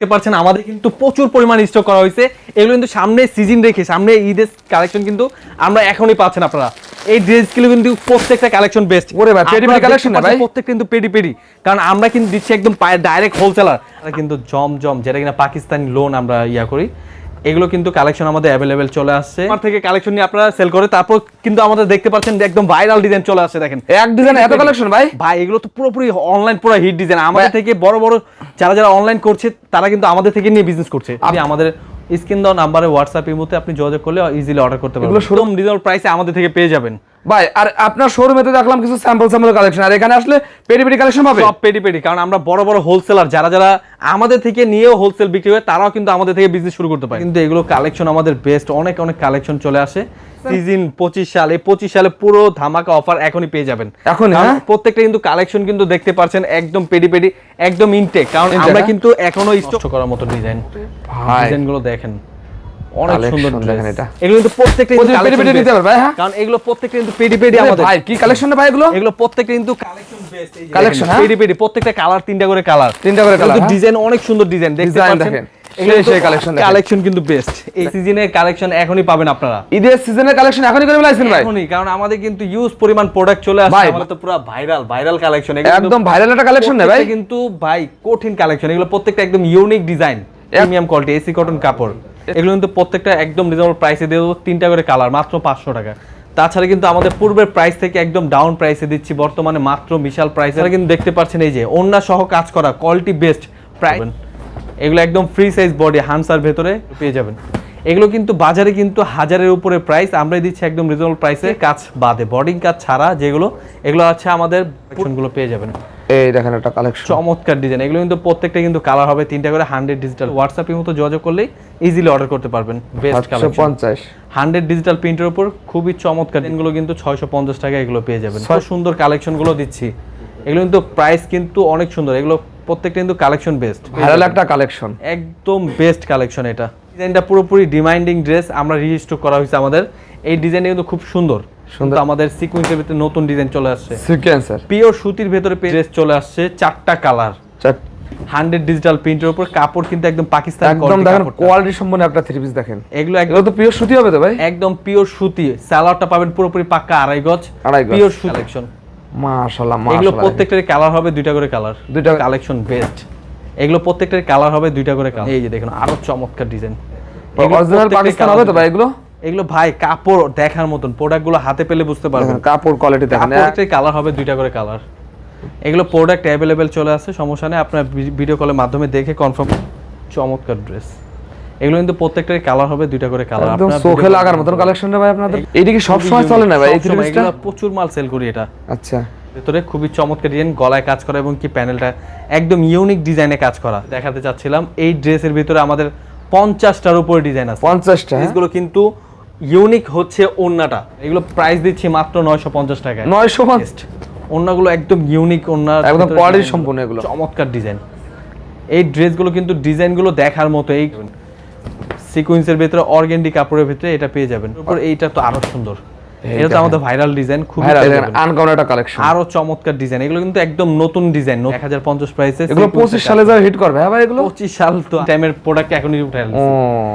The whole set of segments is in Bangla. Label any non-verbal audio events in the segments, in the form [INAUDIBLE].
দেখতে পাচ্ছেন আমাদের কিন্তু প্রচুর পরিমাণ স্টক করা হয়েছে। এগুলো কিন্তু সামনে সিজন রেখে সামনে ঈদের কালেকশন কিন্তু আমরা এখনই পাচ্ছেন আপনারা। এই ড্রেসগুলো কিন্তু প্রত্যেকটা কালেকশন বেস্ট ওরে ভাই, পেডি পেডি কালেকশন না ভাই? প্রত্যেকটা কিন্তু পেডি পেডি কারণ আমরা কিন্তু দিচ্ছি একদম ডাইরেক্ট হোলসেলার কিন্তু জম জম যেটা কিনা পাকিস্তানি লোন আমরা ইয়া করি। এগুলো কিন্তু কালেকশন আমাদের অ্যাভেলেবেল চলে আসছে। আমার থেকে কালেকশন নিয়ে আপনারা সেল করে তারপর কিন্তু আমাদের দেখতে পাচ্ছেন একদম ভাইরাল ডিজাইন চলে আসছে দেখেন। এক ডিজাইন এত কালেকশন ভাই? ভাই এগুলো তো পুরোপুরি অনলাইন পুরো হিট ডিজাইন আমাদের থেকে বড় বড় যারা যারা অনলাইন করছে তারা কিন্তু আমাদের থেকে নিয়ে বিজনেস করছে। আপনি আমাদের স্ক্রিন দাও নাম্বারে হোয়াটসঅ্যাপ ইমোতে আপনি যোগাযোগ করলে ইজিলি অর্ডার করতে পারবেন। এগুলো শোরুম ডিজাইন প্রাইসে আমাদের থেকে পেয়ে যাবেন। ভাই আর আপনার শোরুমে তো দেখলাম কিছু স্যাম্পল স্যাম্পল কালেকশন আর এখানে আসলে পেডি পেডি কালেকশন পাবে? সব পেডি পেডি কারণ আমরা বড় বড় হোলসেলার যারা যারা আমাদের থেকে নিয়েও হোলসেল বিক্রি হয় তারাও কিন্তু আমাদের থেকে বিজনেস শুরু করতে পারে। কিন্তু এগুলো কালেকশন আমাদের বেস্ট অনেক অনেক কালেকশন চলে আসে। সিজন পঁচিশ সালে পঁচিশ সালে পুরো ধামাকা অফার এখনই পেয়ে যাবেন। এখন হ্যাঁ? প্রত্যেকটা কিন্তু কালেকশন কিন্তু দেখতে পাচ্ছেন একদম পেডি পেডি একদম ইনটেক কারণ আমরা হ্যাঁ? কিন্তু এখনও স্টক করার মতো ডিজাইন ভাই ডিজাইনগুলো দেখেন। অনেক সুন্দর দেখেন এটা। এগুলো কিন্তু প্রত্যেকটা কিন্তু পেডি পেডি নিতে পারবে হ্যাঁ? কারণ এগুলো প্রত্যেকটা কিন্তু পেডি পেডি আমাদের। ভাই কি কালেকশন ভাই এগুলো? এগুলো প্রত্যেকটা কিন্তু কালেকশন বেস্ট Collection, হ্যাঁ? পেডি পেডি প্রত্যেকটা কালার তিনটা করে কালার তিনটা করে colour, হ্যাঁ? ডিজাইন অনেক সুন্দর ডিজাইন দেখতে পাচ্ছেন। কালেকশন কিন্তু বেস্ট এই সিজনের কালেকশন এখনই পাবেন আপনারা। ঈদের সিজনের কালেকশন এখনই করে ফেলাইছেন ভাই। এখনই কারণ আমাদের কিন্তু ইউজ পরিমাণ প্রোডাক্ট চলে আসছে। আমাদের তো পুরো ভাইরাল ভাইরাল কালেকশন একদম ভাইরাল একটা কালেকশন না ভাই। কিন্তু ভাই কঠিন কালেকশন এগুলো প্রত্যেকটা একদম unique design premium quality AC cotton কাপড়। এগুলো কিন্তু প্রত্যেকটা একদম রিজনেবল প্রাইসে দিয়ে দেবো তিনটা করে কালার মাত্র পাঁচশো টাকা। তাছাড়া কিন্তু আমাদের পূর্বের প্রাইস থেকে একদম ডাউন প্রাইসে দিচ্ছি বর্তমানে মাত্র বিশাল প্রাইসে কিন্তু দেখতে পাচ্ছেন এই যে অন্য সহ কাজ করা কোয়ালিটি বেস্ট প্রাইস এগুলো একদম ফ্রি সাইজ বডি হানসার ভেতরে পেয়ে যাবেন। এগুলো কিন্তু বাজারে কিন্তু হাজারের উপরে প্রাইস আমরাই দিচ্ছি একদম রিজনেবল প্রাইসে কাজ বাদে। বডিং কাজ ছাড়া যেগুলো এগুলো আছে আমাদেরগুলো পেয়ে যাবেন। এই দেখেন একটা কালেকশন চমৎকার ডিজাইন এগুলো কিন্তু প্রত্যেকটা কিন্তু কালার হবে তিনটা করে হান্ড্রেড ডিজিটাল হোয়াটসঅ্যাপের মতো যোগাযোগ করলেই ইজিলি অর্ডার করতে পারবেন। বেস্ট কালেকশন পঞ্চাশ। হান্ড্রেড ডিজিটাল প্রিন্টের উপর খুবই চমৎকার এগুলো কিন্তু ছয়শো পঞ্চাশ টাকা এগুলো পেয়ে যাবেন। খুব সুন্দর কালেকশনগুলো দিচ্ছি। এগুলো কিন্তু প্রাইস কিন্তু অনেক সুন্দর। এগুলো প্রত্যেকটা কিন্তু কালেকশন বেস্ট ভাইরাল একটা কালেকশন একদম বেস্ট কালেকশন এটা। ডিজাইনটা পুরোপুরি ডিমাইন্ডিং ড্রেস আমরা রিস্টক করা হয়েছে আমাদের। এই ডিজাইনটা কিন্তু খুব সুন্দর। সুন্দর। আমাদের সিকুয়েন্সের ভিতরে নতুন ডিজাইন চলে আসছে। সিকোয়েন্সার পিওর সুতির ভেতরে ড্রেস চলে আসছে চারটা কালার হান্ড্রেড ডিজিটাল প্রিন্টের উপর কাপড় কিন্তু একদম পাকিস্তানি একদম দেখেন কোয়ালিটি সম্পন্ন একটা থ্রি পিস দেখেন। এগুলো একদম তো পিওর সুতি হবে তো ভাই? একদম পিওর সুতি। সালোয়ারটা পাবেন পুরোপুরি পাক্কা আড়াই গজ। আড়াই গজ। পিওর সুতি। কালেকশন মাশাআল্লাহ মাশাআল্লাহ এগুলো প্রত্যেকটার কালার হবে দুইটা করে কালার দুইটা কালেকশন বেস্ট এগুলো প্রত্যেকটার কালার হবে দুইটা করে কালার এই যে দেখুন আরও চমৎকার ডিজাইন অরিজিনাল পাকিস্তান হবে তো ভাই এগুলো? এগুলো ভাই কাপড় দেখার মতন প্রোডাক্টগুলো হাতে পেলে বুঝতে পারবেন। কাপড় কোয়ালিটি দেখেন প্রত্যেকটাই কালার হবে দুইটা করে কালার এগুলো প্রোডাক্ট অ্যাভেলেবেল চলে আসে সমস্যা নেই আপনার ভিডিও কলের মাধ্যমে দেখে কনফার্ম চমৎকার ড্রেস এগুলো কিন্তু প্রত্যেকটাই কালার হবে দুইটা করে কালার একদম চোখে লাগার মতন কালেকশন রে ভাই আপনাদের। এইটা কি সব সময় চলে না ভাই? এই পিসটা প্রচুর মাল সেল করি এটা। আচ্ছা। ভেতরে খুবই চমৎকার ডিজাইন গলায় কাজ করা এবং কি প্যানেলটা একদম ইউনিক ডিজাইনে কাজ করা দেখাতে চাচ্ছিলাম। এই ড্রেসের ভিতরে আমাদের পঞ্চাশটার উপরে ডিজাইন আছে। 50টা হ্যাঁ? ড্রেসগুলো কিন্তু ইউনিক হচ্ছে ওন্নাটা। এগুলো প্রাইস দিচ্ছি মাত্র নয়শো পঞ্চাশ টাকায়। নয়শো ওন্নাগুলো একদম ইউনিক ওন্না একদম কোয়ালিটি সম্পূর্ণ এগুলো। চমৎকার ডিজাইন এই ড্রেসগুলো কিন্তু ডিজাইনগুলো দেখার মতো এই সিকোয়েন্সের ভিতরে অর্গেন্ডি কাপড়ের ভিতরে এটা পেয়ে যাবেন। উপর এইটা তো আরও সুন্দর। এটা তো আমাদের ভাইরাল ডিজাইন খুব আনকমন একটা কালেকশন আরও চমৎকার ডিজাইন এগুলো কিন্তু একদম নতুন ডিজাইন এক হাজার পঞ্চাশ প্রাইসে এগুলো 25 সালে যা হিট করবে হ্যাঁ ভাই এগুলো? পঁচিশ সাল তো টাইমের প্রোডাক্ট এখনই উঠে ও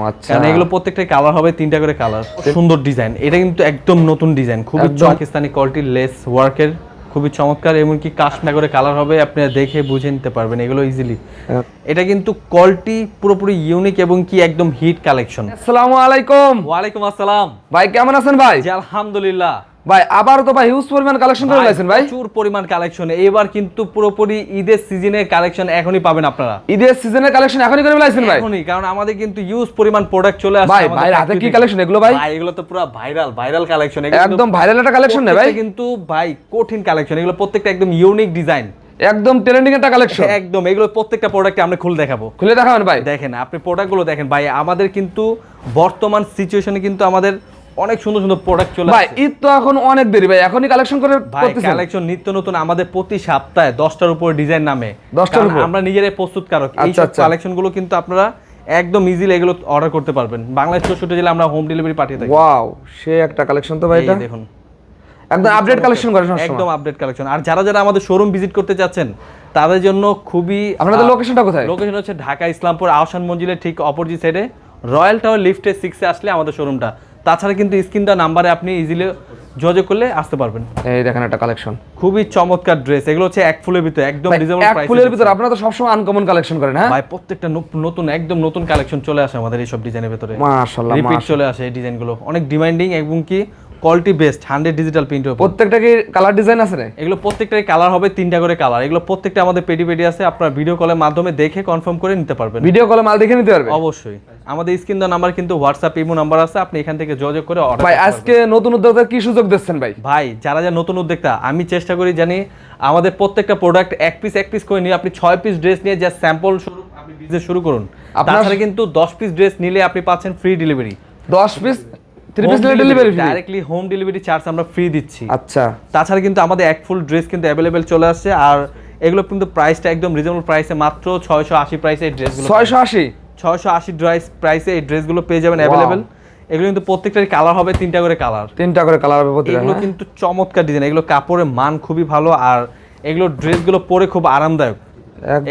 আচ্ছা। কারণ এগুলো প্রত্যেকটা কালার হবে তিনটা করে কালার সুন্দর ডিজাইন এটা কিন্তু একদম নতুন ডিজাইন খুব। পাকিস্তানি কোয়ালিটির লেস ওয়ার্কের খুবই চমৎকার এমনকি না করে কালার হবে আপনারা দেখে বুঝে নিতে পারবেন এগুলো ইজিলি হ্যাঁ। এটা কিন্তু কলটি পুরোপুরি ইউনিক এবং কি একদম হিট কালেকশন আসসালামু আলাইকুম। ওয়ালাইকুম আসসালাম। ভাই কেমন আছেন ভাই? জি আলহামদুলিল্লাহ। ভাই আবারও তো ভাই হিউজ পরিমাণ কালেকশন করে লাইছেন ভাই। প্রচুর পরিমাণ কালেকশন এবার কিন্তু পুরোপুরি ঈদের সিজনের কালেকশন এখনই পাবেন আপনারা। ঈদের সিজনের কালেকশন এখনই করে লাইছেন ভাই? এখনই কারণ আমাদের কিন্তু ইউজ পরিমাণ প্রোডাক্ট চলে আসছে ভাই, ভাই, হাতে কি collection এগুলো ভাই? ভাই এগুলো তো পুরো ভাইরাল ভাইরাল কালেকশন একদম ভাইরাল একটা কালেকশন না ভাই। কিন্তু ভাই কঠিন কালেকশন এগুলো প্রত্যেকটা একদম ইউনিক ডিজাইন একদম ট্রেন্ডিং একটা কালেকশন একদম এগুলো প্রত্যেকটা প্রোডাক্ট আমরা খুলে দেখাবো। খুলে দেখাবেন ভাই। দেখেন আপনি প্রোডাক্টগুলো দেখেন। ভাই আমাদের কিন্তু বর্তমান সিচুয়েশনে কিন্তু আমাদের অনেক সুন্দর সুন্দর প্রোডাক্ট চলে ভাই ঈদ তো এখন অনেক দেরি ভাই। এখনই কালেকশন করে ভাই কালেকশন নিত্য নতুন আমাদের প্রতি সপ্তাহে দশটার উপর ডিজাইন নামে। 10টার কারণ উপর? আমরা নিজেরাই প্রস্তুতকারক। এই আচ্ছা, সব আচ্ছা। কালেকশনগুলো কিন্তু আপনারা একদম ইজিলি এগুলো অর্ডার করতে পারবেন। বাংলাদেশ চৌষট্টি জেলা আমরা হোম ডেলিভারি পাঠিয়ে থাকি। ওয়াও সে একটা কালেকশন তো ভাই এটা? দেখুন। একদম আপডেট কালেকশন করে সবসময়। একদম আপডেট কালেকশন আর যারা যারা আমাদের শোরুম ভিজিট করতে চাচ্ছেন তাদের জন্য খুবই আপনাদের লোকেশনটা কোথায়? লোকেশন হচ্ছে ঢাকা ইসলামপুর আহসান মঞ্জিলের ঠিক অপোজিট সাইডে রয়্যাল টাওয়ার লিফটে সিক্সে আসলে আমাদের শোরুমটা তাছাড়া কিন্তু স্ক্রিন দেওয়া নাম্বারে আপনি ইজিলি যোগাযোগ করলে আসতে পারবেন। এই দেখেন একটা কালেকশন খুবই চমৎকার ড্রেস এগুলো হচ্ছে এক ফুলের ভিতরে একদম রিজনেবল প্রাইস এক ফুলের ভিতর আপনারা তো সবসময় আনকমন কালেকশন করেন হ্যাঁ? ভাই প্রত্যেকটা নতুন একদম নতুন কালেকশন চলে আসে আমাদের এইসব ডিজাইনের ভিতরে। মাশাআল্লাহ রিপিট চলে আসে এই ডিজাইনগুলো অনেক ডিমান্ডিং এবং কি কোয়ালিটি বেস্ট হান্ড্রেড ডিজিটাল প্রিন্টের উপর। প্রত্যেকটা কি কালার ডিজাইন আছে রে? এগুলো প্রত্যেকটাই কালার হবে তিনটা করে কালার এগুলো প্রত্যেকটা আমাদের পেটি পেটি আছে আপনার ভিডিও কলের মাধ্যমে দেখে কনফার্ম করে নিতে পারবেন। ভিডিও কলে মাল দেখে নিতে পারবে? অবশ্যই। আমাদের স্ক্রিন দেওয়া নাম্বার কিন্তু হোয়াটসঅ্যাপ ইমো নাম্বার আছে আপনি এখান থেকে যোগাযোগ করে অর্ডার ভাই আজকে নতুন উদ্যোক্তা কি সুযোগ দিচ্ছেন ভাই? ভাই যারা যারা নতুন উদ্যোক্তা আমি চেষ্টা করি জানি আমাদের প্রত্যেকটা প্রোডাক্ট এক পিস এক পিস করে নিয়ে আপনি ছয় পিস ড্রেস নিয়ে যা স্যাম্পল শুরু আপনি বিজনেস শুরু করুন। আপনার- তাছাড়া কিন্তু দশ পিস ড্রেস নিলে আপনি পাচ্ছেন ফ্রি ডেলিভারি দশ piece directly home delivery charge আমরা ফ্রি দিচ্ছি। আচ্ছা। তাছাড়া কিন্তু আমাদের এক ফুল ড্রেস কিন্তু অ্যাভেলেবেল চলে আসছে আর এগুলো কিন্তু প্রাইসটা একদম রিজনেবল প্রাইসে মাত্র ছয়শো আশি প্রাইসে এই ড্রেসগুলো ছয়শো আশি? ছয়শো আশি ড্রাইস প্রাইসে এই ড্রেসগুলো পেয়ে যাবেন অ্যাভেলেবেল এগুলো কিন্তু প্রত্যেকটারই কালার হবে তিনটা করে কালার তিনটা করে কালার হবে এগুলো হ্যাঁ? কিন্তু চমৎকার ডিজাইন এগুলো কাপড়ের মান খুবই ভালো আর এগুলো ড্রেসগুলো পরে খুব আরামদায়ক।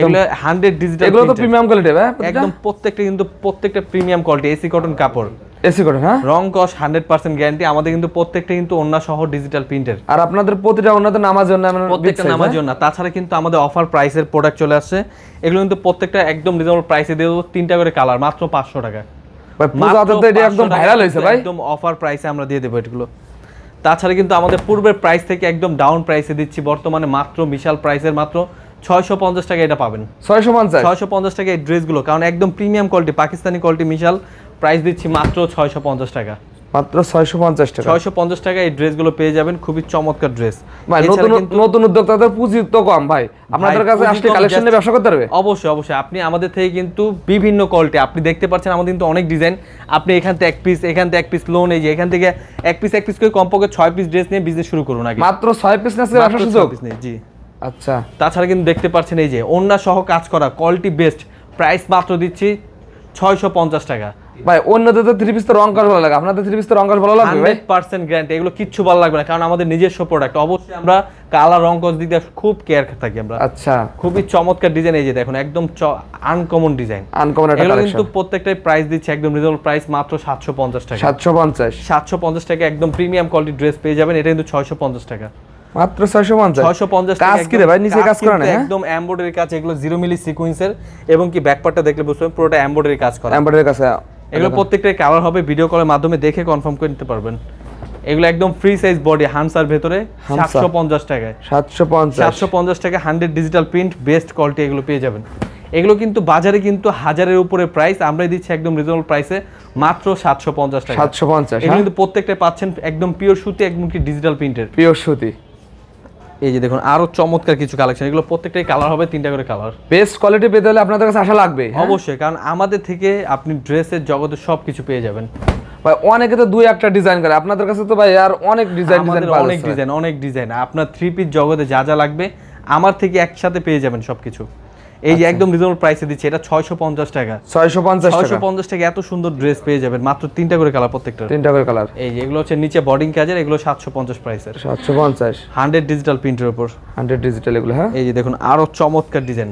এগুলো হান্ড্রেড ডিজিটাল এগুলো তো প্রিমিয়াম কোয়ালিটি একদম প্রত্যেকটা কিন্তু প্রত্যেকটা প্রিমিয়াম কোয়ালিটি এসি কটন কাপড়। এসি হ্যাঁ? রং কস হান্ড্রেড পার্সেন্ট গ্যারান্টি। আমাদের কিন্তু প্রত্যেকটা কিন্তু অন্য সহ ডিজিটাল প্রিন্টের আর আপনাদের প্রতিটা নামার জন্য প্রত্যেকটা নামার জন্য। তাছাড়া কিন্তু আমাদের অফার প্রাইসের প্রোডাক্ট চলে আসছে। এগুলো কিন্তু প্রত্যেকটা একদম রিজনেবল প্রাইসে দিয়ে দেবো তিনটা করে কালার মাত্র পাঁচশো টাকা। এটা একদম ভাইরাল হয়েছে ভাই। একদম অফার প্রাইসে আমরা দিয়ে দেবো এগুলো তাছাড়া কিন্তু আমাদের পূর্বের প্রাইস থেকে একদম ডাউন প্রাইসে দিচ্ছি। বর্তমানে মাত্র বিশাল প্রাইসের মাত্র ছয়শো পঞ্চাশ টাকা এটা পাবেন। ছয়শো পঞ্চাশ? ছয়শো পঞ্চাশ টাকা এই ড্রেসগুলো কারণ একদম প্রিমিয়াম কোয়ালিটি পাকিস্তানি কোয়ালিটি মিশাল। প্রাইস দিচ্ছি মাত্র ছয়শো পঞ্চাশ টাকা। মাত্র ছয়শো পঞ্চাশ টাকা? ছয়শো পঞ্চাশ টাকা এই ড্রেসগুলো পেয়ে যাবেন খুবই চমৎকার ড্রেস। ভাই নতুন নতুন উদ্যোক্তাদের পুঁজি তো কম ভাই। আপনাদের কাছে আসলে কালেকশন নিয়ে ব্যবসা করতে পারবে? অবশ্যই অবশ্যই। আপনি আমাদের থেকে কিন্তু বিভিন্ন কোয়ালিটি আপনি দেখতে পাচ্ছেন আমাদের কিন্তু অনেক ডিজাইন আপনি এখান থেকে এক পিস এখান থেকে এক পিস লোন এই যে এখান থেকে এক পিস এক পিস করে কমপক্ষে ছয় পিস ড্রেস নিয়ে বিজনেস শুরু করুন আগে। মাত্র ছয় পিস না ব্যবসা সুযোগ? জি। আচ্ছা। তাছাড়া কিন্তু দেখতে পাচ্ছেন এই যে অন্য সহ কাজ করা কোয়ালিটি বেস্ট প্রাইস মাত্র দিচ্ছি ছয়শো পঞ্চাশ টাকা। ভাই অন্যদের তো থ্রি পিস তো রং কাজ ভালো লাগে। আপনাদের থ্রি পিস তো রং কাজ ভালো লাগবে ভাই? হান্ড্রেড পার্সেন্ট গ্যারান্টি এগুলো কিচ্ছু ভালো লাগবে না কারণ আমাদের নিজস্ব প্রোডাক্ট অবশ্যই আমরা কালার রং দিক দিয়ে খুব কেয়ার থাকি আমরা। আচ্ছা। খুবই চমৎকার ডিজাইন এই যে দেখুন একদম আনকমন ডিজাইন আনকমন এগুলো কালেকশন কিন্তু প্রত্যেকটাই প্রাইস দিচ্ছে একদম রিজনেবল প্রাইস মাত্র সাতশো পঞ্চাশ টাকা। সাতশো পঞ্চাশ। সাতশো পঞ্চাশ টাকা একদম প্রিমিয়াম কোয়ালিটি ড্রেস পেয়ে যাবেন এটা কিন্তু ছয়শো পঞ্চাশ টাকা। মাত্র ছয়শো পঞ্চাশ। ছয়শো পঞ্চাশ কাজ কি রে ভাই? নিচে কাজ করা না হ্যাঁ? একদম এমব্রয়ডারি কাজ এগুলো জিরো মিলি সিকুয়েন্সের এবং কি ব্যাকপার্টটা দেখলে বুঝতে পারবেন পুরোটা এমব্রয়ডারি কাজ করা। এমব্রয়ডারির কাছে এগুলো প্রত্যেকটাই কালার হবে ভিডিও কলের মাধ্যমে দেখে কনফার্ম করে নিতে পারবেন। এগুলো একদম ফ্রি সাইজ বডি ভেতরে। সাতশো পঞ্চাশ টাকায়। সাতশো পঞ্চাশ। সাতশো পঞ্চাশ টাকা hundred digital print best quality এগুলো পেয়ে যাবেন। এগুলো কিন্তু বাজারে কিন্তু হাজারের উপরে প্রাইস আমরাই দিচ্ছি একদম রিজনেবল প্রাইসে মাত্র সাতশো পঞ্চাশ টাকা। সাতশো পঞ্চাশ এগুলো কিন্তু প্রত্যেকটা পাচ্ছেন একদম পিওর সুতি একদম কি ডিজিটাল প্রিন্টের পিওর সুতি। এই যে দেখুন আরও চমৎকার কিছু কালেকশন এগুলো প্রত্যেকটাই কালার হবে তিনটা করে কালার বেস্ট কোয়ালিটি পেতে হলে আপনাদের কাছে আসা লাগবে হ্যাঁ? অবশ্যই কারণ আমাদের থেকে আপনি ড্রেসের জগতে সব কিছু পেয়ে যাবেন। ভাই অনেকে তো দুই একটা ডিজাইন করে। আপনাদের কাছে তো ভাই আর অনেক ডিজাইন ডিজাইন অনেক ডিজাইন অনেক ডিজাইন আপনার থ্রি পিস জগতে যা যা লাগবে আমার থেকে একসাথে পেয়ে যাবেন সবকিছু। এই আচ্ছা। যে একদম রিজনেবল প্রাইসে দিচ্ছি এটা ছয়শো পঞ্চাশ টাকা। ছয়শো পঞ্চাশ ছয়শো টাকা পঞ্চাশ টাকা এত সুন্দর ড্রেস পেয়ে যাবেন মাত্র তিনটা করে কালার প্রত্যেকটা তিনটা করে কালার এই যে এগুলো হচ্ছে নিচে বর্ডিং কাজের এগুলো সাতশো পঞ্চাশ প্রাইসের সাতশো পঞ্চাশ। হান্ড্রেড ডিজিটাল প্রিন্টের উপর। হান্ড্রেড ডিজিটাল এগুলো হ্যাঁ? এই যে দেখুন আরও চমৎকার ডিজাইন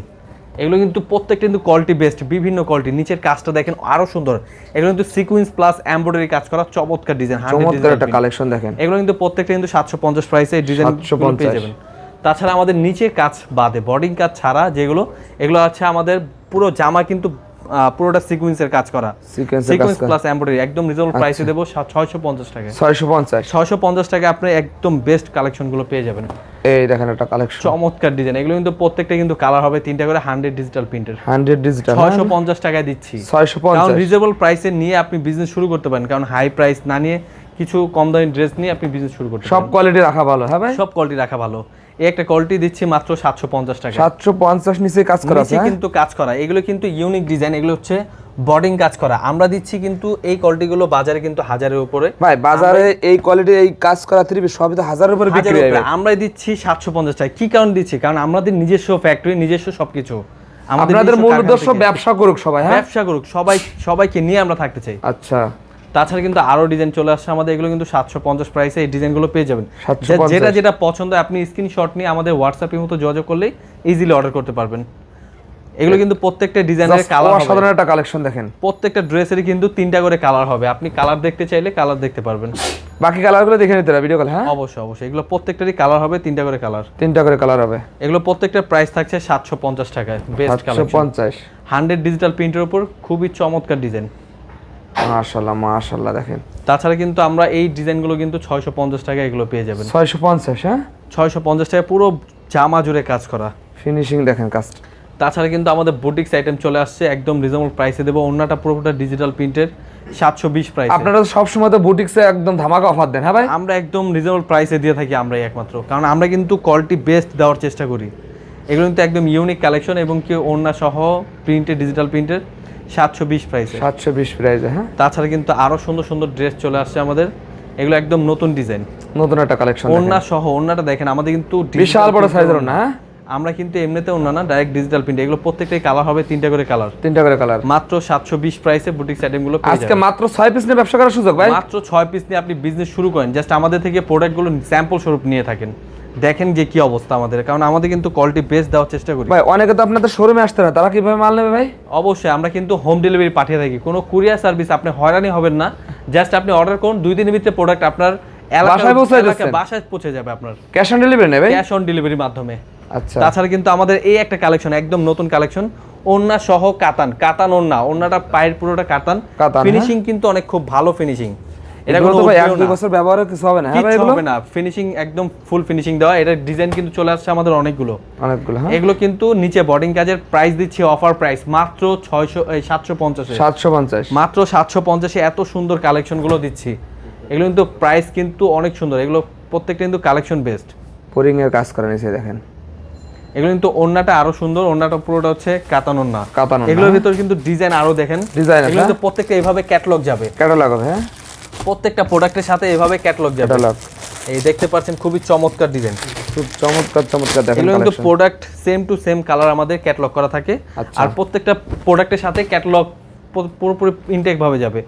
এগুলো কিন্তু প্রত্যেকটা কিন্তু কোয়ালিটি বেস্ট বিভিন্ন কোয়ালিটি নিচের কাজটা দেখেন আরও সুন্দর। এগুলো কিন্তু সিকুয়েন্স প্লাস এমব্রয়ডারি কাজ করা চমৎকার ডিজাইন চমৎকার একটা কালেকশন দেখেন। এগুলো কিন্তু প্রত্যেকটা কিন্তু সাতশো পঞ্চাশ প্রাইসে এই ডিজাইন 750 পেয়ে যাবেন। তাছাড়া আমাদের নিচের কাজ বাদে বডিং কাজ ছাড়া যেগুলো এগুলো আছে আমাদের পুরো জামা কিন্তু পুরোটা সিকুয়েন্সের কাজ করা। সিকুয়েন্স প্লাস এমব্রয়ডারি একদম রিজনেবল প্রাইসে দেবো ছয়শো পঞ্চাশ টাকা ছয়শো পঞ্চাশ। ছয়শো পঞ্চাশ টাকা আপনি একদম বেস্ট কালেকশনগুলো পেয়ে যাবেন। এই দেখেন একটা কালেকশন চমৎকার ডিজাইন এগুলো কিন্তু প্রত্যেকটা কিন্তু কালার হবে তিনটা করে হান্ড্রেড ডিজিটাল প্রিন্টের হান্ড্রেড ডিজিটাল ছয়শো পঞ্চাশ টাকায় দিচ্ছি। ছয়শো কারণ রিজনেবল প্রাইসে নিয়ে আপনি বিজনেস শুরু করতে পারেন কারণ হাই প্রাইস না নিয়ে কিছু কম দামি ড্রেস নিয়ে আপনি বিজনেস শুরু করতে সব কোয়ালিটি রাখা ভালো হ্যাঁ ভাই? সব কোয়ালিটি রাখা ভালো। এই একটা কোয়ালিটি দিচ্ছি মাত্র সাতশো পঞ্চাশ টাকা সাতশো পঞ্চাশ নিচে কাজ করা আছে হ্যাঁ? কিন্তু কাজ করা। এগুলো কিন্তু ইউনিক ডিজাইন এগুলো হচ্ছে বর্ডিং কাজ করা। আমরা দিচ্ছি কিন্তু এই কোয়ালিটিগুলো বাজারে কিন্তু হাজারের উপরে। ভাই বাজারে এই কোয়ালিটি এই কাজ করা থ্রি সবই তো হাজারের উপরে বিক্রি হয়। আমরাই দিচ্ছি সাতশো পঞ্চাশ টাকা কি কারণ দিচ্ছি? কারণ আমাদের নিজস্ব ফ্যাক্টরি নিজস্ব সবকিছু। আমাদের মূল উদ্দেশ্য ব্যবসা করুক সবাই হ্যাঁ? ব্যবসা করুক। সবাই সবাইকে নিয়ে আমরা থাকতে চাই। আচ্ছা। তাছাড়া কিন্তু আরও ডিজাইন চলে আসছে আমাদের এগুলো কিন্তু সাতশো পঞ্চাশ প্রাইসে এই ডিজাইনগুলো পেয়ে যাবেন। যেটা যেটা পছন্দ আপনি স্ক্রিনশট নিয়ে আমাদের হোয়াটসঅ্যাপের মতো যোগাযোগ করলেই ইজিলি অর্ডার করতে পারবেন। এগুলো কিন্তু প্রত্যেকটা ডিজাইনের কালার অসাধারণ একটা কালেকশন দেখেন। প্রত্যেকটা ড্রেসেরই কিন্তু তিনটা করে কালার হবে। আপনি কালার দেখতে চাইলে কালার দেখতে পারবেন। বাকি কালারগুলো দেখে নিতে হবে ভিডিও কল হ্যাঁ? অবশ্যই অবশ্যই। এগুলো প্রত্যেকটারই কালার হবে তিনটা করে কালার তিনটা করে কালার হবে। এগুলো প্রত্যেকটা প্রাইস থাকছে সাতশো পঞ্চাশ টাকায় বেস্ট কালেকশন পঞ্চাশ। হান্ড্রেড ডিজিটাল প্রিন্টের উপর খুবই চমৎকার ডিজাইন মাশাল্লাহ মাশাল্লাহ দেখেন। তাছাড়া কিন্তু আমরা এই ডিজাইনগুলো কিন্তু ছয়শো পঞ্চাশ টাকা এগুলো পেয়ে যাবেন। ছয়শো পঞ্চাশ হ্যাঁ? ছয়শো পঞ্চাশ টাকা পুরো জামা জুড়ে কাজ করা। ফিনিশিং দেখেন কাজ। তাছাড়া কিন্তু আমাদের বুটিক্স আইটেম চলে আসছে একদম রিজনেবল প্রাইসে দেবো। অন্যটা পুরোটা ডিজিটাল প্রিন্টের সাতশো বিশ প্রাইস আপনারা সবসময় তো বুটিক্সে একদম ধামাকা অফার দেন হ্যাঁ ভাই? আমরা একদম রিজনেবল প্রাইসে দিয়ে থাকি আমরাই একমাত্র। কারণ আমরা কিন্তু কোয়ালিটি বেস্ট দেওয়ার চেষ্টা করি। এগুলো কিন্তু একদম ইউনিক কালেকশন এবং কি ওড়না সহ প্রিন্টের ডিজিটাল প্রিন্টের সাতশো বিশ প্রাইসে সাতশো বিশ প্রাইজে হ্যাঁ? তাছাড়া কিন্তু আরও সুন্দর সুন্দর ড্রেস চলে আসছে আমাদের। এগুলো একদম নতুন ডিজাইন নতুন একটা কালেকশন ওড়না সহ ওড়নাটা দেখেন আমাদের কিন্তু বিশাল বড় সাইজের। না হ্যাঁ? আমরা কিন্তু এমনিতে ওড়না না ডাইরেক্ট ডিজিটাল প্রিন্ট এগুলো প্রত্যেকটাই কালার হবে তিনটা করে কালার তিনটা করে কালার মাত্র সাতশো বিশ প্রাইসে বুটিক্স আইটেমগুলো আজকে মাত্র ছয় পিস নিয়ে ব্যবসা করার সুযোগ ভাই। মাত্র ছয় পিস নিয়ে আপনি বিজনেস শুরু করেন। জাস্ট আমাদের থেকে প্রোডাক্টগুলো স্যাম্পল স্বরূপ নিয়ে থাকেন। দেখেন যে কি অবস্থা আমাদের। কারণ আমাদের কিন্তু কোয়ালিটি বেস্ট দেওয়ার চেষ্টা করি। ভাই অনেকে তো আপনাদের শোরুমে আসতে না তারা কীভাবে মাল নেবে ভাই? অবশ্যই আমরা কিন্তু হোম ডেলিভারি পাঠিয়ে থাকি। কোনো কুরিয়ার সার্ভিস আপনি হয়রানি হবেন না। জাস্ট আপনি অর্ডার করুন দুই দিনের ভিতরে প্রোডাক্ট আপনার বাসায় এলাকায় দিচ্ছেন? বাসায় পৌঁছে যাবে আপনার। ক্যাশ অন ডেলিভারি নেবে ক্যাশ অন ডেলিভারির মাধ্যমে। আচ্ছা। তাছাড়া কিন্তু আমাদের এই একটা কালেকশন একদম নতুন কালেকশন ওন্না সহ কাতান। কাতান ওন্না ওন্নাটা পায়ের পুরোটা কাতান। কাতান, ফিনিশিং কিন্তু অনেক খুব ভালো ফিনিশিং এটা তো ভাই এক দুই বছর ব্যবহারে কিছু হবে না। হ্যাঁ ভাই এগুলো? হবে না। ফিনিশিং একদম ফুল ফিনিশিং দেওয়া। এটা ডিজাইন কিন্তু চলে আসছে আমাদের অনেকগুলো। অনেকগুলো হ্যাঁ। এগুলো কিন্তু নিচে বডিং কাজের প্রাইস দিচ্ছি অফার প্রাইস মাত্র ছয়শো সাতশো পঞ্চাশে। সাতশো পঞ্চাশ। মাত্র সাতশো পঞ্চাশে এত সুন্দর কালেকশনগুলো দিচ্ছি। এগুলো কিন্তু প্রাইস কিন্তু অনেক সুন্দর। এগুলো প্রত্যেকটা কিন্তু কালেকশন বেস্ট পোরিং এর কাজ করে নিছে দেখেন। এগুলো কিন্তু ওন্নাটা আরও সুন্দর। ওন্নাটা পুরোটা হচ্ছে কাতান ওন্না কাতান এগুলোর ভিতর কিন্তু ডিজাইন আরও দেখেন। আছে, এগুলো কিন্তু প্রত্যেকটা এইভাবে ক্যাটালগ যাবে। ক্যাটালগ হবে হ্যাঁ। প্রত্যেকটা প্রোডাক্টের সাথে এভাবে ক্যাটালগ যাবে। ক্যাটালগ এই দেখতে পাচ্ছেন খুবই চমৎকার ডিজাইন খুব চমৎকার চমৎকার দেখেন কিন্তু product same to same colour আমাদের ক্যাটালগ করা থাকে। আচ্ছা। আর প্রত্যেকটা প্রোডাক্টের সাথে ক্যাটালগ পুরোপুরি ইনটেক ভাবে যাবে।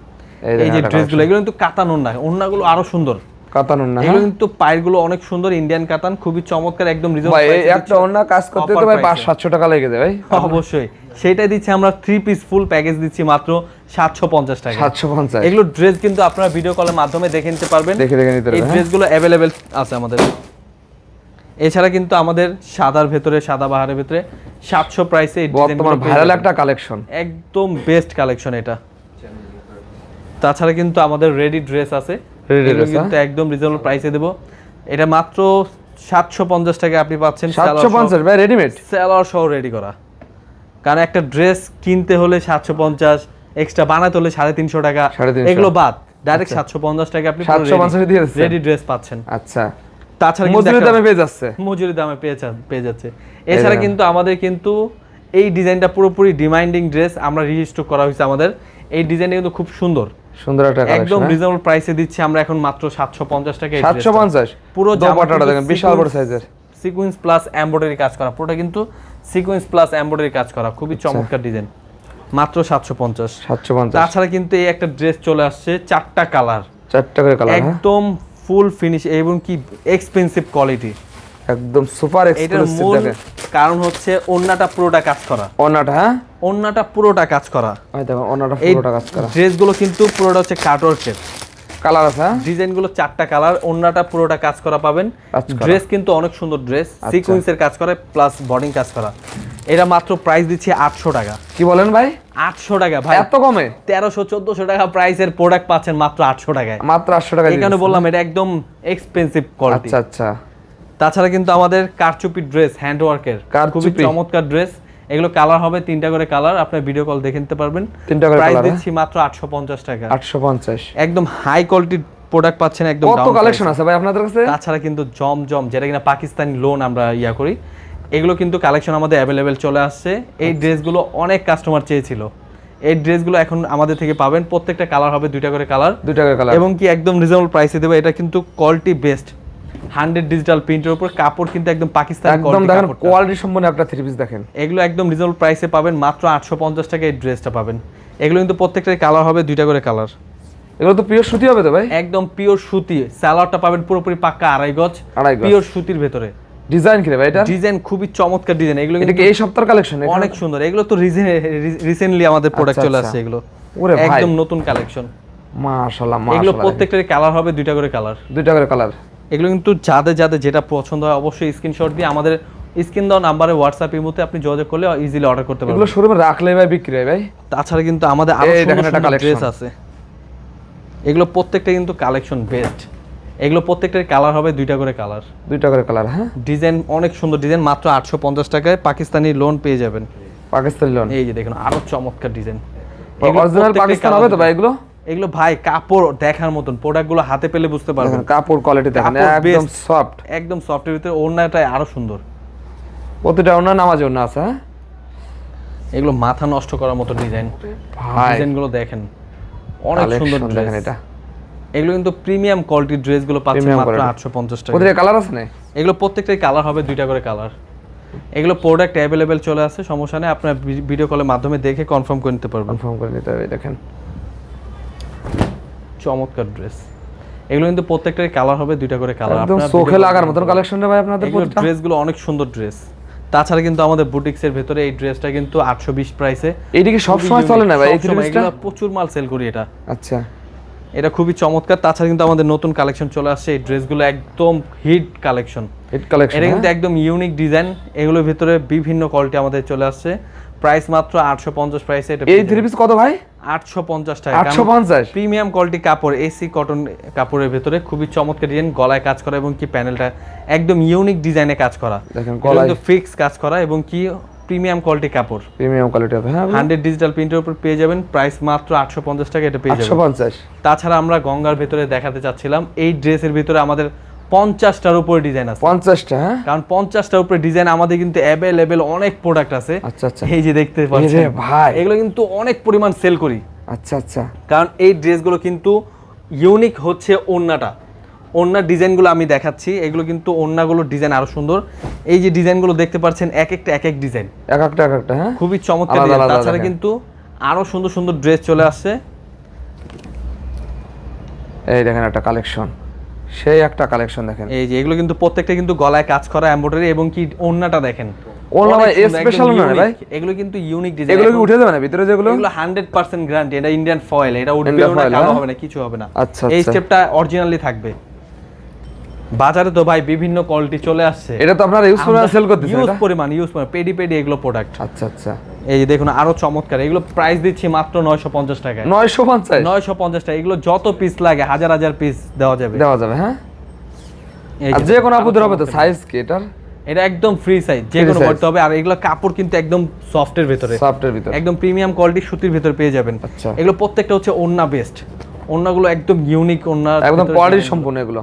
এই যে ড্রেসগুলো এগুলো কিন্তু কাতান ওন্না ওন্নাগুলো আরও সুন্দর। কাতান না এগুলো কিন্তু পায়েরগুলো অনেক সুন্দর ইন্ডিয়ান কাতান খুবই চমৎকার একদম রিজনেবল ভাই একটা অন্য কাজ করতে তো ভাই price পাঁচ এ। সাতশো টাকা লেগে যায় ভাই। অবশ্যই। সেটাই দিচ্ছি আমরা থ্রি পিস ফুল প্যাকেজ দিচ্ছি মাত্র সাতশো পঞ্চাশ টাকা। সাতশো পঞ্চাশ। এগুলো ড্রেস কিন্তু আপনারা ভিডিও কলের মাধ্যমে দেখে নিতে পারবেন। দেখে দেখে নিতে এই হ্যাঁ? ড্রেসগুলো অ্যাভেলেবেল আছে আমাদের। এছাড়া কিন্তু আমাদের সাদার ভেতরে সাদা বাহারের ভেতরে সাতশো প্রাইসে বর্তমান ভাইরাল একটা কালেকশন একদম বেস্ট কালেকশন এটা। তাছাড়া কিন্তু আমাদের রেডি ড্রেস আছে। কিন্তু একদম রিজনেবল প্রাইসে দেবো। এটা মাত্র সাতশো পঞ্চাশ টাকা আপনি পাচ্ছেন সাতশো পঞ্চাশ ভাই রেডিমেড সেলার সহ রেডি করা। কারণ একটা ড্রেস কিনতে হলে সাতশো পঞ্চাশ এক্সট্রা বানাতে হলে সাড়ে তিনশো টাকা। 350 এগুলো বাদ। ডাইরেক্ট সাতশো পঞ্চাশ টাকা আপনি 750 দিয়ে রেডি ড্রেস পাচ্ছেন। আচ্ছা। তাছাড়া মজুরি দামে পেয়ে যাচ্ছে। মজুরি দামে পেয়ে যাচ্ছে। এছাড়া কিন্তু আমাদের কিন্তু এই ডিজাইনটা পুরোপুরি ডিমান্ডিং ড্রেস আমরা রিস্টক করা হয়েছে আমাদের। এই ডিজাইনটা কিন্তু খুব সুন্দর। সুন্দর একটা একদম রিজনেবল প্রাইসে দিচ্ছি আমরা এখন মাত্র সাতশো পঞ্চাশ টাকা সাতশো পঞ্চাশ? পুরো পুরো দোপাটাটা দেখেন বিশাল বড় সাইজের সিকুয়েন্স প্লাস এমব্রয়ডারি কাজ করা। পুরোটা কিন্তু সিকুয়েন্স প্লাস এমব্রয়ডারি কাজ করা। খুবই আচ্ছা। চমৎকার ডিজাইন মাত্র সাতশো পঞ্চাশ। সাতশো পঞ্চাশ। তাছাড়া কিন্তু এই একটা ড্রেস চলে আসছে চারটা কালার চারটা করে কালার হ্যাঁ? একদম ফুল ফিনিশ এবং কি এক্সপেন্সিভ কোয়ালিটি একদম সুপার এক্সক্লুসিভ দেখেন। কারণ হচ্ছে ওন্নাটা পুরোটা কাজ করা। ওনাটা হ্যাঁ? ওন্নাটা পুরোটা কাজ করা। ওই দেখো এই পুরোটা কাজ করা। ড্রেসগুলো কিন্তু পুরোটা হচ্ছে কাটওয়ার্কের কালার আছে হ্যাঁ? ডিজাইনগুলো চারটা কালার ওন্নাটা পুরোটা কাজ করা পাবেন। ড্রেস কিন্তু অনেক সুন্দর ড্রেস সিকোয়েন্সের কাজ করা প্লাস বডিং কাজ করা। এটা মাত্র প্রাইস দিচ্ছি আটশো টাকা। কি বলেন ভাই? আটশো টাকা ভাই। এত কমে? তেরোশো চোদ্দশো টাকা প্রাইসের প্রোডাক্ট পাচ্ছেন মাত্র আটশো টাকায়। মাত্র আটশো টাকা দিচ্ছেন। বললাম এটা একদম এক্সপেন্সিভ কোয়ালিটি আচ্ছা আচ্ছা। তাছাড়া কিন্তু আমাদের কারচুপি ড্রেস হ্যান্ড ওয়ার্কের খুবই কারচুপি। চমৎকার ড্রেস। এগুলো কালার হবে তিনটা করে কালার আপনার ভিডিও কল দেখে নিতে পারবেন। তিনটা করে প্রাইস দিচ্ছি মাত্র আটশো পঞ্চাশ টাকা। আটশো পঞ্চাশ। একদম হাই কোয়ালিটির প্রোডাক্ট পাচ্ছেন একদম কত কালেকশন আছে ভাই আপনাদের কাছে? তাছাড়া কিন্তু জম জম যেটা কিনা পাকিস্তানি লোন আমরা ইয়া করি। এগুলো কিন্তু কালেকশন আমাদের অ্যাভেলেবেল চলে আসছে। এই আচ্ছা। ড্রেসগুলো অনেক কাস্টমার চেয়েছিল। এই ড্রেসগুলো এখন আমাদের থেকে পাবেন। প্রত্যেকটা কালার হবে দুইটা করে কালার দুইটা করে কালার এবং কি একদম রিজনেবল প্রাইসে দেবো এটা কিন্তু কোয়ালিটি বেস্ট হান্ড্রেড ডিজিটাল প্রিন্টের উপর কাপড় কিন্তু একদম পাকিস্তানি একদম দেখেন কোয়ালিটি সম্পন্ন একটা থ্রি পিস দেখেন। এগুলো একদম রিজনেবল প্রাইসে পাবেন মাত্র আটশো পঞ্চাশ টাকা এই ড্রেসটা পাবেন। এগুলো কিন্তু প্রত্যেকটার কালার হবে দুইটা করে কালার এগুলো তো পিওর সুতি হবে তো ভাই? একদম পিওর সুতি। স্যালাডটা পাবেন পুরোপুরি পাক্কা আড়াই গজ আড়াই। পিওর সুতির ভেতরে। ডিজাইন কি রে ভাই এটা? ডিজাইন খুবই চমৎকার ডিজাইন এগুলো কিন্তু এই সপ্তাহের কালেকশন অনেক সুন্দর। এগুলো তো রিসেন্টলি আমাদের প্রোডাক্ট আচ্ছা, চলে আচ্ছা। আসছে এগুলো। ওরে ভাই। একদম নতুন কালেকশন মাশাআল্লাহ মাশাআল্লাহ এগুলো প্রত্যেকটারই কালার হবে দুইটা করে কালার দুইটা করে কালার এগুলো কিন্তু যাদের যাদের যেটা পছন্দ হয় অবশ্যই স্ক্রিনশট দিয়ে আমাদের স্ক্রিন দেওয়া নাম্বারে হোয়াটসঅ্যাপ ইমোতে আপনি যোগাযোগ করলে ইজিলি অর্ডার করতে পারবেন। এগুলো শোরুমে রাখলে ভাই বিক্রি হয় ভাই। তাছাড়া কিন্তু আমাদের আরও সুন্দর ড্রেস আছে। এগুলো প্রত্যেকটা কিন্তু কালেকশন বেস্ট এগুলো প্রত্যেকটার কালার হবে দুইটা করে কালার দুইটা করে কালার হ্যাঁ? ডিজাইন অনেক সুন্দর ডিজাইন মাত্র আটশো পঞ্চাশ টাকায় পাকিস্তানি লোন পেয়ে যাবেন। পাকিস্তানি লোন এই যে দেখুন আরও চমৎকার ডিজাইন অরিজিনাল পাকিস্তান হবে তো ভাই এগুলো? এগুলো ভাই কাপড় দেখার মতন প্রোডাক্টগুলো হাতে পেলে বুঝতে পারবেন। কাপড় কোয়ালিটি দেখেন একদম সফট একদম সফটের ভিতরে ওড়নাটা আরও সুন্দর। প্রতিটা ওনার নামাজ ওনা আছে হ্যাঁ? এগুলো মাথা নষ্ট করার মতো ডিজাইন ভাই। ডিজাইনগুলো দেখেন অনেক সুন্দর দেখেন এটা। এগুলো কিন্তু প্রিমিয়াম কোয়ালিটির ড্রেসগুলো পাচ্ছেন মাত্র quality। আটশো পঞ্চাশ টাকা। প্রতিটা কালার আছে না এগুলো প্রত্যেকটাই কালার হবে দুইটা করে কালার এগুলো প্রোডাক্ট অ্যাভেলেবেল চলে আসে সমস্যা নেই আপনার ভিডিও কলের মাধ্যমে দেখে কনফার্ম করে নিতে পারবেন। কনফার্ম করে নিতে হবে দেখেন। চমৎকার ড্রেস এগুলো কিন্তু প্রত্যেকটারই কালার হবে দুইটা করে কালার একদম চোখে লাগার মতন কালেকশন রে ভাই আপনাদের প্রতিটা। ড্রেসগুলো অনেক সুন্দর ড্রেস তাছাড়া কিন্তু আমাদের বুটিক্সের ভেতরে এই ড্রেসটা কিন্তু আটশো বিশ প্রাইসে এইটা কি সব সময় চলে না ভাই এই থ্রি পিসটা প্রচুর মাল সেল করি এটা। আচ্ছা। এটা খুবই চমৎকার। তাছাড়া কিন্তু আমাদের নতুন কালেকশন চলে আসছে। এই ড্রেসগুলো একদম হিট কালেকশন হিট কালেকশন এটা কিন্তু একদম ইউনিক ডিজাইন এগুলোর ভিতরে বিভিন্ন কোয়ালিটি আমাদের চলে আসছে। প্রাইস মাত্র আটশো পঞ্চাশ প্রাইসে এটা এই থ্রি পিস কত ভাই? আটশো পঞ্চাশ টাকা। আটশো পঞ্চাশ। প্রিমিয়াম কোয়ালিটি কাপড় এসি কটন কাপড়ের ভেতরে খুবই চমৎকার ডিজাইন গলায় কাজ করা এবং কি প্যানেলটা একদম ইউনিক ডিজাইনে কাজ করা। দেখেন, গলায়- কিন্তু ফিক্স কাজ করা এবং কি প্রিমিয়াম কোয়ালিটি কাপড়। প্রিমিয়াম কোয়ালিটি হবে হ্যাঁ হান্ড্রেড ডিজিটাল প্রিন্টের উপর পেয়ে যাবেন প্রাইস মাত্র আটশো পঞ্চাশ টাকা এটা পেয়ে যাবেন। পঞ্চাশ। তাছাড়া আমরা গঙ্গার ভেতরে দেখাতে চাচ্ছিলাম এই ড্রেসের ভিতরে আমাদের পঞ্চাশটার উপরে ডিজাইন আছে। পঞ্চাশটা হ্যাঁ? কারণ পঞ্চাশটার উপরে ডিজাইন আমাদের কিন্তু অ্যাভেলেবেল অনেক প্রোডাক্ট আছে। আচ্ছা আচ্ছা। এই যে দেখতে পাচ্ছেন ভাই। এগুলো কিন্তু অনেক পরিমাণ সেল করি। আচ্ছা আচ্ছা। কারণ এই ড্রেসগুলো কিন্তু ইউনিক হচ্ছে ওড়নাটা। ওড়নার ডিজাইনগুলো আমি দেখাচ্ছি এগুলো কিন্তু ওড়নাগুলোর ডিজাইন আরও সুন্দর। এই যে ডিজাইনগুলো দেখতে পাচ্ছেন এক একটা এক এক ডিজাইন। এক একটা এক একটা হ্যাঁ? খুবই চমৎকার তাছাড়া কিন্তু আরও সুন্দর সুন্দর ড্রেস চলে আসছে। এই দেখেন একটা কালেকশন সেই একটা কালেকশন দেখেন। এই যে এগুলো কিন্তু প্রত্যেকটা কিন্তু গলায় কাজ করা এমব্রয়ডারি এবং কি ওড়নাটা দেখেন? ওড়না না ভাই? এগুলো কিন্তু ইউনিক ডিজাইন এগুলো উঠে যাবে না? ভিতরে যেগুলো? এগুলো হান্ড্রেড পার্সেন্ট গ্যারান্টি এটা ইন্ডিয়ান ফয়েল এটা উঠবে না কালো হ্যাঁ? হবে না কিছু হবে না। আচ্ছা, এই আচ্ছা। স্টেপটা অরিজিনালি থাকবে। বাজারে তো ভাই বিভিন্ন কোয়ালিটি চলে আসছে। এটা তো আপনারা ইউজ করে সেল করতেছেন ইউজ পরিমাণ ইউজ পরিমাণ পেডি পেডি এগুলো প্রোডাক্ট আচ্ছা আচ্ছা। এই দেখুন আরও চমৎকার। এগুলো প্রাইস দিচ্ছি মাত্র নয়শো পঞ্চাশ টাকায়। নয়শো পঞ্চাশ? নয়শো পঞ্চাশ টাকা। এগুলো যত পিস লাগে হাজার হাজার পিস দেওয়া যাবে। দেওয়া যাবে হ্যাঁ? আর যে কোনো আপুদের হবে তো সাইজ কি এটার? এটা একদম ফ্রি সাইজ যে কোনো করতে হবে। আর এগুলো কাপড় কিন্তু একদম সফটের ভেতরে। সফটের ভিতরে। একদম প্রিমিয়াম কোয়ালিটি সুতির ভিতরে পেয়ে যাবেন। আচ্ছা। এগুলো প্রত্যেকটা হচ্ছে ওন্না বেস্ট ওন্নাগুলো একদম ইউনিক ওন্না একদম কোয়ালিটি সম্পূর্ণ এগুলো।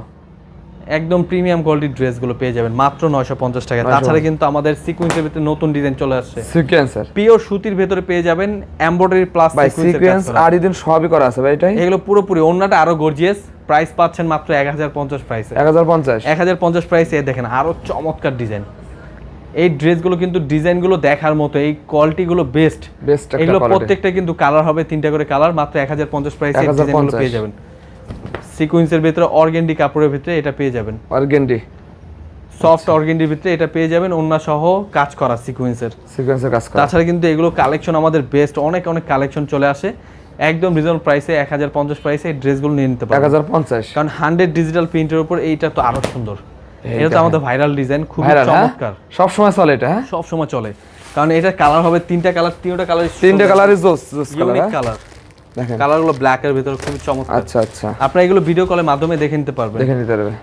একদম প্রিমিয়াম কোয়ালিটির ড্রেসগুলো পেয়ে যাবেন। মাত্র নয়শো পঞ্চাশ টাকা তাছাড়া কিন্তু আমাদের সিকুয়েন্সের ভিতরে নতুন ডিজাইন চলে আসছে। সিকোয়েন্সার পিওর সুতির ভেতরে পেয়ে যাবেন এমব্রয়ডারি প্লাস সিকোয়েন্স আর ইদিন সবই করা আছে ভাই এটাই? এগুলো পুরোপুরি ওন্নাটা আরও গর্জিয়াস প্রাইস পাচ্ছেন মাত্র এক হাজার পঞ্চাশ প্রাইসে এক হাজার পঞ্চাশ। এক হাজার পঞ্চাশ প্রাইসে দেখেন আরও চমৎকার ডিজাইন এই ড্রেসগুলো কিন্তু ডিজাইনগুলো দেখার মতো এই কোয়ালিটিগুলো বেস্ট বেস্ট এগুলো প্রত্যেকটা কিন্তু কালার হবে তিনটা করে কালার মাত্র এক হাজার পঞ্চাশ প্রাইসে 1050 ডিজাইনগুলো পেয়ে যাবেন। সিকুয়েন্সের ভিতরে অর্গেন্ডি কাপড়ের ভিতরে এটা পেয়ে যাবেন। অর্গেন্ডি। সফট অর্গেন্ডির ভিতরে এটা পেয়ে যাবেন অন্য সহ কাজ করা সিকুয়েন্সের সিকোয়েন্সের কাজ করা। তাছাড়া কিন্তু এগুলো কালেকশন আমাদের বেস্ট অনেক অনেক কালেকশন চলে আসে। একদম রিজনেবল প্রাইসে এক হাজার পঞ্চাশ প্রাইসে এই ড্রেসগুলো নিয়ে নিতে এক হাজার পঞ্চাশ। কারণ হান্ড্রেড ডিজিটাল প্রিন্টের উপর এইটা তো আরও সুন্দর। এটা তো আমাদের ভাইরাল ডিজাইন খুব হ্যাঁ? চমৎকার। সব সময় চলে এটা হ্যাঁ? সব সময় চলে। কারণ এটা কালার হবে তিনটা কালার তিনটা কালার তিনটে কালারই জোস জোস ইউনিক কালার কালার দেখেন। কালারগুলো ব্ল্যাক এর ভিতরে খুবই চমৎকার। আচ্ছা আচ্ছা। আপনারা এগুলো ভিডিও কলের মাধ্যমে দেখে নিতে পারবেন। দেখে নিতে পারবে।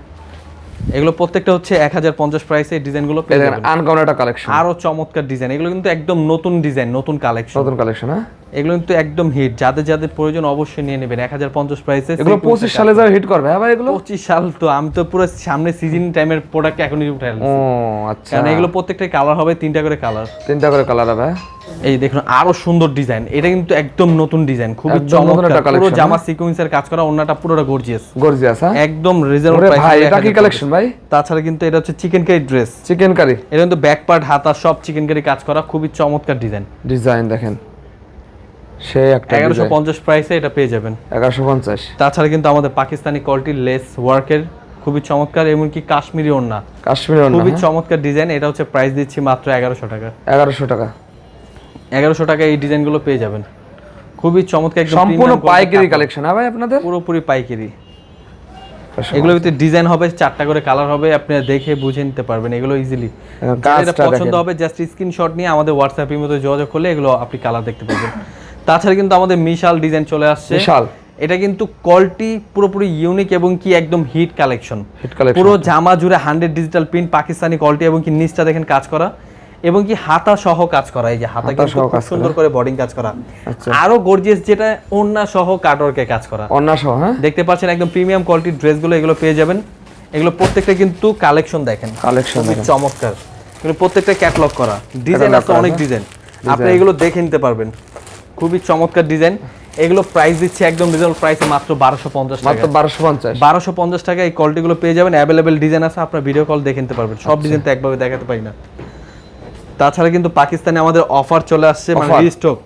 এগুলো প্রত্যেকটা হচ্ছে এক হাজার পঞ্চাশ প্রাইসে ডিজাইনগুলো পেয়ে যাবেন। আনকমন একটা কালেকশন আরও চমৎকার ডিজাইন এগুলো কিন্তু একদম নতুন ডিজাইন নতুন কালেকশন নতুন কালেকশন হ্যাঁ? এগুলো কিন্তু একদম হিট যাদের যাদের প্রয়োজন অবশ্যই নিয়ে নেবেন। এক হাজার পঞ্চাশ প্রাইসে এগুলো পঁচিশ সালে যাবে হিট করবে হ্যাঁ ভাই এগুলো? পঁচিশ সাল তো আমি তো পুরো সামনে সিজন টাইমের প্রোডাক্ট এখনই উঠে ও আচ্ছা। এগুলো প্রত্যেকটা কালার হবে তিনটা করে কালার তিনটা করে কালার হবে হ্যাঁ? এই দেখুন আরও সুন্দর ডিজাইন। এটা কিন্তু একদম নতুন ডিজাইন খুবই চমৎকার। পুরো জামা সিকোয়েন্সের কাজ করা ওন্নাটা পুরোটা গর্জিয়াস গর্জিয়াস হ্যাঁ? একদম রিজনেবল প্রাইস ভাই এটা কি কালেকশন ভাই? তাছাড়া কিন্তু এটা হচ্ছে chikankari dress chikankari এটা কিন্তু ব্যাক পার্ট হাতা সব চিকেন কারি কাজ করা খুবই চমৎকার ডিজাইন। ডিজাইন দেখেন। সেই একটা এগারোশো পঞ্চাশ প্রাইসে এটা পেয়ে যাবেন। এগারোশো পঞ্চাশ। তাছাড়া কিন্তু আমাদের পাকিস্তানি কোয়ালিটির লেস ওয়ার্কের খুবই চমৎকার এমনকি কাশ্মীরি ওড়না। কাশ্মীরের ওড়না খুবই চমৎকার ডিজাইন এটা হচ্ছে প্রাইস দিচ্ছি মাত্র এগারোশো টাকা। এগারোশো টাকা। এগারোশো টাকা এই ডিজাইনগুলো পেয়ে যাবেন। খুবই চমৎকার সম্পূর্ণ পাইকারি কালেকশন ভাই আপনাদের? পুরোপুরি পাইকারি। এগুলোর ভিতরে ডিজাইন হবে চারটা করে কালার হবে আপনি দেখে বুঝে নিতে পারবেন এগুলো ইজিলি হ্যাঁ, পছন্দ হবে জাস্ট স্ক্রিনশট নিয়ে আমাদের হোয়াটসঅ্যাপের মধ্যে যোগাযোগ করলে এগুলো আপনি কালার দেখতে পাবেন তাছাড়া কিন্তু আমাদের মিশাল ডিজাইন চলে আসছে। বিশাল এটা কিন্তু কোয়ালিটি পুরোপুরি ইউনিক এবং কি একদম হিট কালেকশন পুরো জামা জুড়ে হান্ড্রেড ডিজিটাল প্রিন্ট পাকিস্তানি কলটি এবং কি নিচটা দেখেন কাজ করা। এবং কি হাতা সহ কাজ করা এই যে হাতা কিন্তু খুব সুন্দর করে। বডিং কাজ করা। আচ্ছা। আরও গর্জিয়াস যেটা ওন্না সহ কাটওয়ার্কে কাজ করা। অন্যা সহ হ্যাঁ? দেখতে পাচ্ছেন একদম প্রিমিয়াম কোয়ালিটির ড্রেসগুলো এগুলো পেয়ে যাবেন। এগুলো প্রত্যেকটা কিন্তু কালেকশন দেখেন। কালেকশন চমৎকার। এগুলো প্রত্যেকটা ক্যাটলগ করা। ডিজাইন আছে অনেক হ্যাঁ? ডিজাইন আপনি এগুলো দেখে নিতে পারবেন। খুবই চমৎকার ডিজাইন এগুলো প্রাইস দিচ্ছে একদম রিজনেবল প্রাইসে মাত্র বারোশো পঞ্চাশ টাকা। মাত্র বারোশো পঞ্চাশ। বারোশো পঞ্চাশ টাকা এই কোয়ালিটিগুলো পেয়ে যাবেন। অ্যাভেলেবেল ডিজাইন আছে আপনার ভিডিও কল দেখে নিতে পারবেন। আচ্ছা। সব ডিজাইন তো একভাবে দেখাতে পারি না। তাছাড়া কিন্তু পাকিস্তানে আমাদের অফার চলে আসছে মানে রিস্টক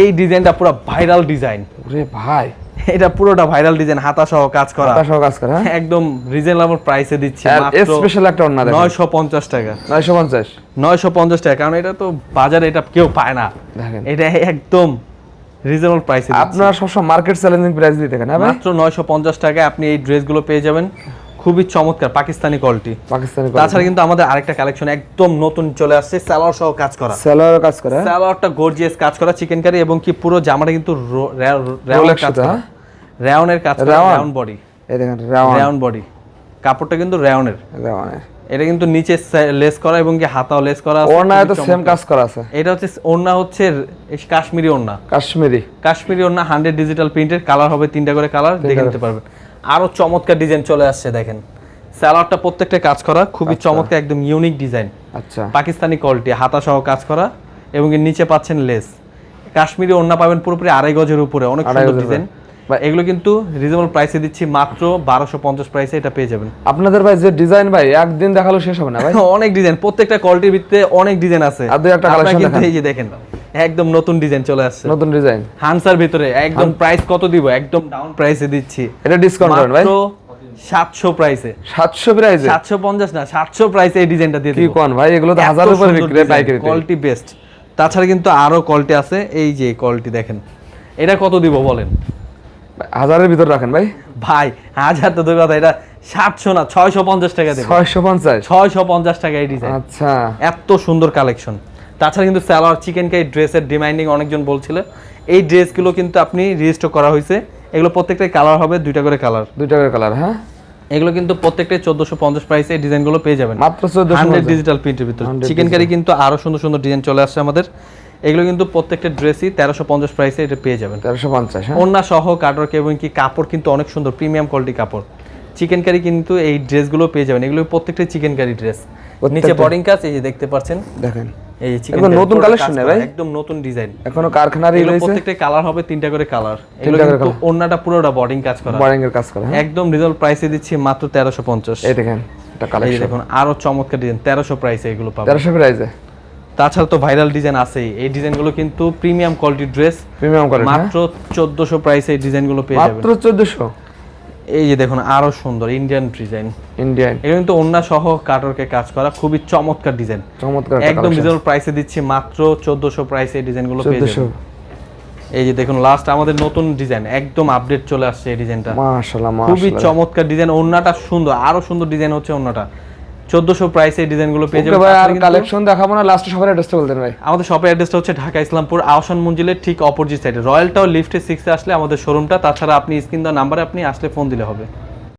এই ডিজাইনটা পুরো ভাইরাল ডিজাইন ওরে ভাই। এটা পুরোটা ভাইরাল ডিজাইন হাতা সহ কাজ করা। হাতা সহ কাজ করে হ্যাঁ? একদম রিজনেবল প্রাইসে দিচ্ছে মাত্র স্পেশাল একটা অন্য দেখেন। নয়শো পঞ্চাশ টাকা। নয়শো পঞ্চাশ? নয়শো পঞ্চাশ টাকা কারণ এটা তো বাজারে এটা কেউ পায় না। দেখেন। এটা একদম রিজনেবল প্রাইসে আপনারা সবসময় মার্কেট চ্যালেঞ্জিং প্রাইস দিয়ে থাকেন হ্যাঁ মাত্র নয়শো পঞ্চাশ টাকায় আপনি এই ড্রেসগুলো পেয়ে যাবেন। খুবই চমৎকার পাকিস্তানি কোয়ালিটি পাকিস্তানি তাছাড়া কিন্তু আমাদের আরেকটা কালেকশন একদম নতুন চলে আসছে সালোয়ার সহ কাজ করা। সেলার কাজ করে? সালোয়ারটা গর্জিয়াস কাজ করা চিকেন কারি এবং কি পুরো জামাটা কিন্তু Rolex কাজ করা। হ্যাঁ? কাজ করা? রাউন্ড বডি এই দেখেন রাউন্ড বডি কাপড়টা কিন্তু রাউন্ডের রাওয়ানের এটা কিন্তু নিচে লেস করা এবং কি হাতাও লেস করা আছে ওড়নায় তো সেম কাজ করা আছে। এটা হচ্ছে ওড়না হচ্ছে কাশ্মীরি ওড়না। কাশ্মীরি। কাশ্মীরি ওড়না হান্ড্রেড ডিজিটাল প্রিন্টের কালার হবে তিনটা করে কালার দেখে নিতে পারবেন। আরও চমৎকার ডিজাইন চলে আসছে দেখেন। স্যালাডটা প্রত্যেকটা কাজ করা খুবই চমৎকার একদম ইউনিক ডিজাইন আচ্ছা। পাকিস্তানি কোয়ালিটি হাতা সহ কাজ করা এবং এর নিচে পাচ্ছেন লেস কাশ্মীরি ওড়না পাবেন পুরোপুরি আড়াই গজের উপরে অনেক সুন্দর ডিজাইন বা এগুলো কিন্তু রিজনেবল প্রাইসে দিচ্ছি মাত্র বারোশো পঞ্চাশ প্রাইসে এটা পেয়ে যাবেন। আপনাদের ভাই যে ডিজাইন ভাই একদিন দেখাল শেষ হবে না ভাই। [LAUGHS] অনেক ডিজাইন প্রত্যেকটা কোয়ালিটির ভিত্তিতে অনেক ডিজাইন আছে। আর দুই একটা কিন্তু দেখান। এই যে দেখেন। একদম নতুন ডিজাইন চলে আসছে। নতুন ডিজাইন হানসার ভিতরে একদম প্রাইস কত দিব? একদম ডাউন প্রাইসে দিচ্ছি। এটা ডিসকাউন্ট করেন ভাই। সাতশো প্রাইসে সাতশো প্রাইসে সাতশো পঞ্চাশ না সাতশো প্রাইসে এই ডিজাইনটা দিয়ে কি কোন ভাই? এগুলো তো হাজারের উপরে বিক্রি হয় পাইকারি। কোয়ালিটি বেস্ট তাছাড়া কিন্তু আরও কোয়ালিটি আছে। এই যে কোয়ালিটি দেখেন। এটা কত দিব বলেন? হাজারের ভিতর রাখেন ভাই। ভাই হাজার তো দূর কথা এটা সাতশো না ছয়শো পঞ্চাশ টাকা দেবো। ছয়শো পঞ্চাশ। ছয়শো পঞ্চাশ টাকা এই ডিজাইন আচ্ছা। এত সুন্দর কালেকশন তাছাড়া কিন্তু স্যালোয়ার চিকেন কারি ড্রেসের ডিমান্ডিং অনেকজন বলছিল। এই ড্রেসগুলো কিন্তু আপনি রেজিস্টার করা হয়েছে। এগুলো প্রত্যেকটাই কালার হবে দুইটা করে কালার দুইটা করে কালার হ্যাঁ? এগুলো কিন্তু প্রত্যেকটাই চোদ্দশো পঞ্চাশ প্রাইসে এই ডিজাইনগুলো পেয়ে যাবেন। মাত্র হান্ড্রেড ডিজিটাল প্রিন্টের ভিতর। 100 চিকেন কারি কিন্তু আরও সুন্দর সুন্দর ডিজাইন চলে আসছে আমাদের। এগুলো কিন্তু প্রত্যেকটা ড্রেসই তেরোশো পঞ্চাশ প্রাইসে এটা পেয়ে যাবেন। তেরোশো পঞ্চাশ হ্যাঁ? ওন্না সহ কাটওয়ার্ক এবং কি কাপড় কিন্তু অনেক সুন্দর প্রিমিয়াম কোয়ালিটি কাপড়। চিকেন কারি কিন্তু এই ড্রেসগুলো পেয়ে যাবেন। এগুলো প্রত্যেকটা চিকেন কারি ড্রেস নিচে বডিং কাজ এই যে দেখতে পাচ্ছেন। দেখেন। এই চিকেন নতুন collection ভাই? একদম নতুন ডিজাইন এখনও কারখানারই রয়েছে। প্রত্যেকটা কালার হবে তিনটা করে কালার এগুলো কিন্তু ওন্নাটা পুরোটা বডিং কাজ করা। বয়ারিং এর কাজ করে হ্যাঁ। একদম রিজনেবল প্রাইসে দিচ্ছি মাত্র তেরোশো পঞ্চাশ। এই দেখেন এটা কালেকশন দেখুন আরও চমৎকার ডিজাইন প্রাইসে এগুলো পাবেন। তেরোশো প্রাইসে তাছাড়া তো ভাইরাল ডিজাইন আছেই। এই ডিজাইনগুলো কিন্তু প্রিমিয়াম কোয়ালিটির ড্রেস প্রিমিয়াম কোয়ালিটি মাত্র চোদ্দশো প্রাইসে এই ডিজাইনগুলো পেয়ে যাবেন। মাত্র এই যে দেখুন আরও সুন্দর ইন্ডিয়ান ডিজাইন ইন্ডিয়ান এটা কিন্তু অন্য সহ কাটরকে কাজ করা খুবই চমৎকার ডিজাইন চমৎকার একদম রিজনেবল প্রাইসে দিচ্ছি মাত্র 1400 প্রাইসে এই ডিজাইনগুলো পেয়ে যাবেন। এই যে দেখুন লাস্ট আমাদের নতুন ডিজাইন একদম আপডেট চলে আসছে এই ডিজাইনটা মাশাআল্লাহ খুবই চমৎকার ডিজাইন ওন্নাটা সুন্দর আরও সুন্দর ডিজাইন হচ্ছে ওন্নাটা। চোদ্দশো প্রাইসে এই ডিজাইনগুলো পেয়ে যাবে যাবেন। ভাই আর কালেকশন দেখাবো না লাস্টে সবার অ্যাড্রেসটা বলতে ভাই। আমাদের শপের অ্যাড্রেসটা হচ্ছে ঢাকা ইসলামপুর আহসান মঞ্জিলের ঠিক অপোজিট সাইডে রয়্যাল টাওয়ার লিফটে সিক্সে আসলে আমাদের শোরুমটা তাছাড়া আপনি স্ক্রিন দেওয়া নাম্বারে আপনি আসলে ফোন দিলে হবে।